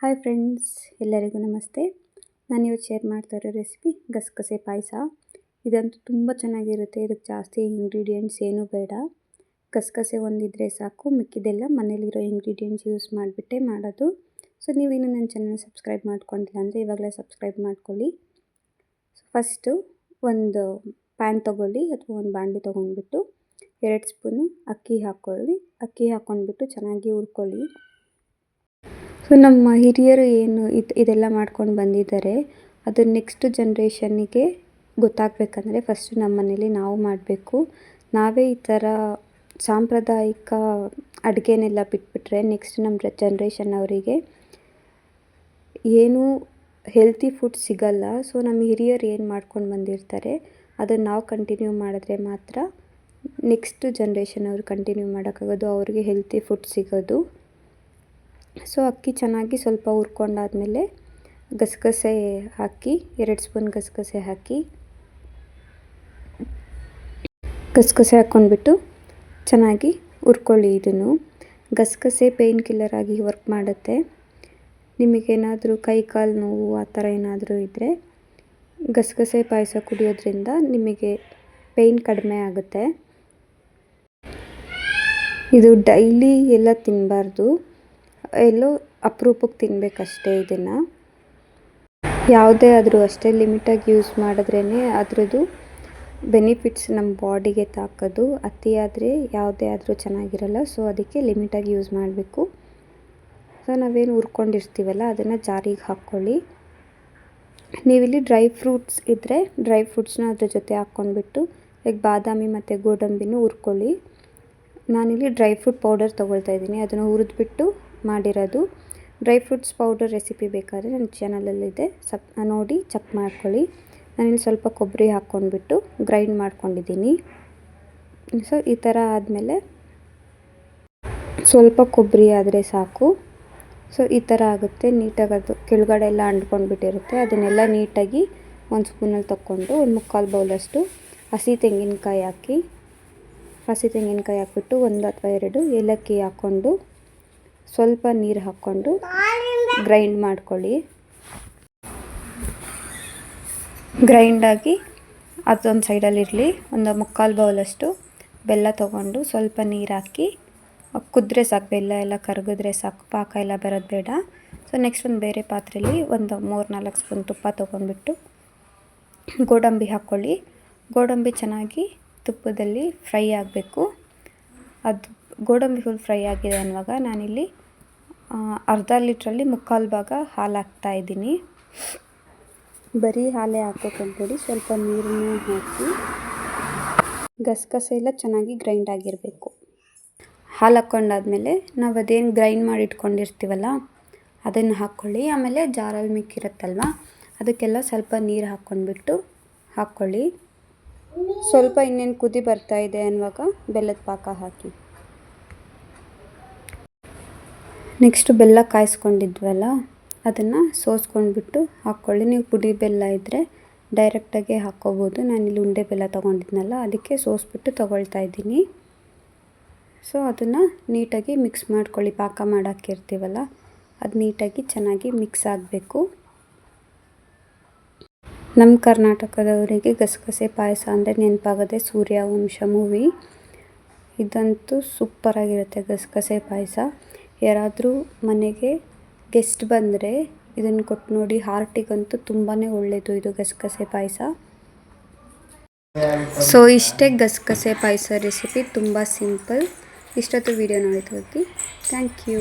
Hi friends ಎಲ್ಲರಿಗೂ ನಮಸ್ತೆ. ನಾನು ಇವತ್ತು ಶೇರ್ ಮಾಡ್ತಾ ಇರೋ ರೆಸಿಪಿ ಗಸಗಸೆ ಪಾಯಸ. ಇದಂತೂ ತುಂಬ ಚೆನ್ನಾಗಿರುತ್ತೆ. ಇದಕ್ಕೆ ಜಾಸ್ತಿ ಇಂಗ್ರೀಡಿಯೆಂಟ್ಸ್ ಏನೂ ಬೇಡ. ಗಸಗಸೆ ಒಂದಿದ್ರೆ ಸಾಕು. ಮಿಕ್ಕಿದೆಲ್ಲ ಮನೇಲಿರೋ ಇಂಗ್ರೀಡಿಯೆಂಟ್ಸ್ ಯೂಸ್ ಮಾಡಿಬಿಟ್ಟೆ ಮಾಡೋದು. ಸೊ ನೀವೇನು ನನ್ನ ಚಾನಲ್ ಸಬ್ಸ್ಕ್ರೈಬ್ ಮಾಡ್ಕೊಂಡಿಲ್ಲ ಅಂದರೆ ಇವಾಗಲೇ ಸಬ್ಸ್ಕ್ರೈಬ್ ಮಾಡ್ಕೊಳ್ಳಿ. ಫಸ್ಟು ಒಂದು ಪ್ಯಾನ್ ತೊಗೊಳ್ಳಿ ಅಥವಾ ಒಂದು ಬಾಂಡಿ ತೊಗೊಂಡ್ಬಿಟ್ಟು, ಎರಡು ಸ್ಪೂನು ಅಕ್ಕಿ ಹಾಕ್ಕೊಳ್ಳಿ. ಅಕ್ಕಿ ಹಾಕ್ಕೊಂಡ್ಬಿಟ್ಟು ಚೆನ್ನಾಗಿ ಹುರ್ಕೊಳ್ಳಿ. ಸೊ ನಮ್ಮ ಹಿರಿಯರು ಏನು ಇದು, ಇದೆಲ್ಲ ಮಾಡ್ಕೊಂಡು ಬಂದಿದ್ದಾರೆ. ಅದು ನೆಕ್ಸ್ಟ್ ಜನ್ರೇಷನ್ನಿಗೆ ಗೊತ್ತಾಗಬೇಕಂದ್ರೆ ಫಸ್ಟು ನಮ್ಮ ಮನೇಲಿ ನಾವು ಮಾಡಬೇಕು. ನಾವೇ ಈ ಥರ ಸಾಂಪ್ರದಾಯಿಕ ಅಡುಗೆನೆಲ್ಲ ಬಿಟ್ಬಿಟ್ರೆ ನೆಕ್ಸ್ಟ್ ನಮ್ಮ ಜನ್ರೇಷನ್ ಅವರಿಗೆ ಏನೂ ಹೆಲ್ತಿ ಫುಡ್ ಸಿಗಲ್ಲ. ಸೊ ನಮ್ಮ ಹಿರಿಯರು ಏನು ಮಾಡ್ಕೊಂಡು ಬಂದಿರ್ತಾರೆ, ಅದನ್ನು ನಾವು ಕಂಟಿನ್ಯೂ ಮಾಡಿದ್ರೆ ಮಾತ್ರ ನೆಕ್ಸ್ಟ್ ಜನ್ರೇಷನ್ ಅವರು ಕಂಟಿನ್ಯೂ ಮಾಡೋಕ್ಕಾಗೋದು, ಅವ್ರಿಗೆ ಹೆಲ್ತಿ ಫುಡ್ ಸಿಗೋದು. ಸೊ ಅಕ್ಕಿ ಚೆನ್ನಾಗಿ ಸ್ವಲ್ಪ ಹುರ್ಕೊಂಡಾದ್ಮೇಲೆ ಗಸಗಸೆ ಹಾಕಿ, ಎರಡು ಸ್ಪೂನ್ ಗಸಗಸೆ ಹಾಕಿ, ಗಸಗಸೆ ಹಾಕ್ಕೊಂಡ್ಬಿಟ್ಟು ಚೆನ್ನಾಗಿ ಹುರ್ಕೊಳ್ಳಿ ಇದನ್ನು. ಗಸಗಸೆ ಪೇಯ್ನ್ ಕಿಲ್ಲರ್ ಆಗಿ ವರ್ಕ್ ಮಾಡುತ್ತೆ. ನಿಮಗೇನಾದರೂ ಕೈ ಕಾಲು ನೋವು ಆ ಥರ ಏನಾದರೂ ಇದ್ದರೆ ಗಸಗಸೆ ಪಾಯಸ ಕುಡಿಯೋದ್ರಿಂದ ನಿಮಗೆ ಪೇಯ್ನ್ ಕಡಿಮೆ ಆಗುತ್ತೆ. ಇದು ಡೈಲಿ ಎಲ್ಲ ತಿನ್ನಬಾರ್ದು ಎಲ್ಲೋ ಅಪರೂಪಕ್ಕೆ ತಿನ್ನಬೇಕಷ್ಟೇ ಇದನ್ನು. ಯಾವುದೇ ಆದರೂ ಅಷ್ಟೇ ಲಿಮಿಟಾಗಿ ಯೂಸ್ ಮಾಡಿದ್ರೇ ಅದರದ್ದು ಬೆನಿಫಿಟ್ಸ್ ನಮ್ಮ ಬಾಡಿಗೆ ತಾಕೋದು ಅತಿಯಾದರೆ ಯಾವುದೇ ಆದರೂ ಚೆನ್ನಾಗಿರಲ್ಲ. ಸೊ ಅದಕ್ಕೆ ಲಿಮಿಟಾಗಿ ಯೂಸ್ ಮಾಡಬೇಕು. ಸೊ ನಾವೇನು ಹುರ್ಕೊಂಡಿರ್ತೀವಲ್ಲ, ಅದನ್ನು ಜಾರಿಗೆ ಹಾಕ್ಕೊಳ್ಳಿ ನೀವಿಲ್ಲಿ ಡ್ರೈ ಫ್ರೂಟ್ಸ್ ಇದ್ದರೆ ಡ್ರೈ ಫ್ರೂಟ್ಸ್ನ ಅದ್ರ ಜೊತೆ ಹಾಕ್ಕೊಂಡ್ಬಿಟ್ಟು, ಲೈಕ್ ಬಾದಾಮಿ ಮತ್ತು ಗೋಡಂಬಿನೂ ಹುರ್ಕೊಳ್ಳಿ. ನಾನಿಲ್ಲಿ ಡ್ರೈ ಫ್ರೂಟ್ ಪೌಡರ್ ತೊಗೊಳ್ತಾ ಇದ್ದೀನಿ. ಅದನ್ನು ಹುರಿದ್ಬಿಟ್ಟು ಮಾಡಿರೋದು. ಡ್ರೈ ಫ್ರೂಟ್ಸ್ ಪೌಡರ್ ರೆಸಿಪಿ ಬೇಕಾದರೆ ನನ್ನ ಚಾನಲಲ್ಲಿದೆ ಸಪ್ ನೋಡಿ ಚೆಕ್ ಮಾಡ್ಕೊಳ್ಳಿ. ನಾನಿಲ್ಲಿ ಸ್ವಲ್ಪ ಕೊಬ್ಬರಿ ಹಾಕ್ಕೊಂಡ್ಬಿಟ್ಟು ಗ್ರೈಂಡ್ ಮಾಡ್ಕೊಂಡಿದ್ದೀನಿ. ಸೊ ಈ ಥರ ಆದಮೇಲೆ ಸ್ವಲ್ಪ ಕೊಬ್ಬರಿ ಆದರೆ ಸಾಕು. ಸೊ ಈ ಥರ ಆಗುತ್ತೆ. ನೀಟಾಗಿ ಅದು ಕೆಳಗಡೆ ಎಲ್ಲ ಅಂಡ್ಕೊಂಡ್ಬಿಟ್ಟಿರುತ್ತೆ ಅದನ್ನೆಲ್ಲ ನೀಟಾಗಿ ಒಂದು ಸ್ಪೂನಲ್ಲಿ ತಗೊಂಡು ಒಂದು ಮುಕ್ಕಾಲು ಬೌಲಷ್ಟು ಹಸಿ ತೆಂಗಿನಕಾಯಿ ಹಾಕಿ, ಹಸಿ ತೆಂಗಿನಕಾಯಿ ಹಾಕ್ಬಿಟ್ಟು ಒಂದು ಅಥವಾ ಎರಡು ಏಲಕ್ಕಿ ಹಾಕ್ಕೊಂಡು ಸ್ವಲ್ಪ ನೀರು ಹಾಕ್ಕೊಂಡು ಗ್ರೈಂಡ್ ಮಾಡ್ಕೊಳ್ಳಿ. ಗ್ರೈಂಡಾಗಿ ಅದೊಂದು ಸೈಡಲ್ಲಿರಲಿ ಒಂದು ಮುಕ್ಕಾಲು ಬೌಲಷ್ಟು ಬೆಲ್ಲ ತೊಗೊಂಡು ಸ್ವಲ್ಪ ನೀರು ಹಾಕಿ ಕುದ್ರೆ ಸಾಕು ಬೆಲ್ಲ ಎಲ್ಲ ಕರಗಿದ್ರೆ ಸಾಕು ಪಾಕ ಎಲ್ಲ ಬರೋದು ಬೇಡ. ಸೊ ನೆಕ್ಸ್ಟ್ ಒಂದು ಬೇರೆ ಪಾತ್ರೆಯಲ್ಲಿ ಒಂದು ಮೂರು ನಾಲ್ಕು ಸ್ಪೂನ್ ತುಪ್ಪ ತೊಗೊಂಡ್ಬಿಟ್ಟು ಗೋಡಂಬಿ ಹಾಕ್ಕೊಳ್ಳಿ ಗೋಡಂಬಿ ಚೆನ್ನಾಗಿ ತುಪ್ಪದಲ್ಲಿ ಫ್ರೈ ಆಗಬೇಕು. ಅದು ಗೋಡಂಬಿ ಫುಲ್ ಫ್ರೈ ಆಗಿದೆ ಅನ್ನುವಾಗ ನಾನಿಲ್ಲಿ ಅರ್ಧ ಲೀಟ್ರಲ್ಲಿ ಮುಕ್ಕಾಲು ಭಾಗ ಹಾಲು ಇದ್ದೀನಿ. ಬರೀ ಹಾಲೇ ಹಾಕೋಕೊಂಡ್ಬಿಡಿ ಸ್ವಲ್ಪ ನೀರನ್ನು ಹಾಕಿ ಗಸಗಸೆ ಎಲ್ಲ ಚೆನ್ನಾಗಿ ಗ್ರೈಂಡ್ ಆಗಿರಬೇಕು. ಹಾಲು ಹಾಕ್ಕೊಂಡಾದಮೇಲೆ ನಾವು ಅದೇನು ಗ್ರೈಂಡ್ ಮಾಡಿ ಇಟ್ಕೊಂಡಿರ್ತೀವಲ್ಲ, ಅದನ್ನು ಹಾಕ್ಕೊಳ್ಳಿ ಆಮೇಲೆ ಜಾರಲ್ಲಿ ಮಿಕ್ಕಿರುತ್ತಲ್ವ, ಅದಕ್ಕೆಲ್ಲ ಸ್ವಲ್ಪ ನೀರು ಹಾಕ್ಕೊಂಡ್ಬಿಟ್ಟು ಹಾಕ್ಕೊಳ್ಳಿ ಸ್ವಲ್ಪ ಇನ್ನೇನು ಕುದಿ ಬರ್ತಾ ಇದೆ ಅನ್ನುವಾಗ ಬೆಲ್ಲದ ಪಾಕ ಹಾಕಿ. ನೆಕ್ಸ್ಟು ಬೆಲ್ಲ ಕಾಯಿಸ್ಕೊಂಡಿದ್ವಲ್ಲ, ಅದನ್ನು ಸೋಸ್ಕೊಂಡ್ಬಿಟ್ಟು ಹಾಕ್ಕೊಳ್ಳಿ. ನೀವು ಪುಡಿ ಬೆಲ್ಲ ಇದ್ದರೆ ಡೈರೆಕ್ಟಾಗೆ ಹಾಕ್ಕೋಬೋದು. ನಾನಿಲ್ಲಿ ಉಂಡೆ ಬೆಲ್ಲ ತೊಗೊಂಡಿದ್ನಲ್ಲ, ಅದಕ್ಕೆ ಸೋಸ್ಬಿಟ್ಟು ತೊಗೊಳ್ತಾ ಇದ್ದೀನಿ. ಸೊ ಅದನ್ನು ನೀಟಾಗಿ ಮಿಕ್ಸ್ ಮಾಡ್ಕೊಳ್ಳಿ. ಪಾಕ ಮಾಡೋಕ್ಕಿರ್ತೀವಲ್ಲ ಅದು ನೀಟಾಗಿ ಚೆನ್ನಾಗಿ ಮಿಕ್ಸ್ ಆಗಬೇಕು. ನಮ್ಮ ಕರ್ನಾಟಕದವರಿಗೆ ಗಸಗಸೆ ಪಾಯಸ ಅಂದರೆ ನೆನಪಾಗದೆ ಸೂರ್ಯವಂಶ ಮೂವಿ ಇದಂತೂ ಸೂಪರಾಗಿರುತ್ತೆ ಗಸಗಸೆ ಪಾಯಸ. ಯಾರಾದರೂ ಮನೆಗೆ ಗೆಸ್ಟ್ ಬಂದರೆ ಇದನ್ನು ಕೊಟ್ಟು ನೋಡಿ ಹಾರ್ಟಿಗಂತೂ ತುಂಬಾ ಒಳ್ಳೆಯದು ಇದು ಗಸಗಸೆ ಪಾಯಸ. ಸೊ ಇಷ್ಟೇ ಗಸಗಸೆ ಪಾಯಸ ರೆಸಿಪಿ ತುಂಬ ಸಿಂಪಲ್ ಇಷ್ಟೊತ್ತು ವೀಡಿಯೋ ನೋಡಿದ್ದಕ್ಕೆ ಥ್ಯಾಂಕ್ ಯು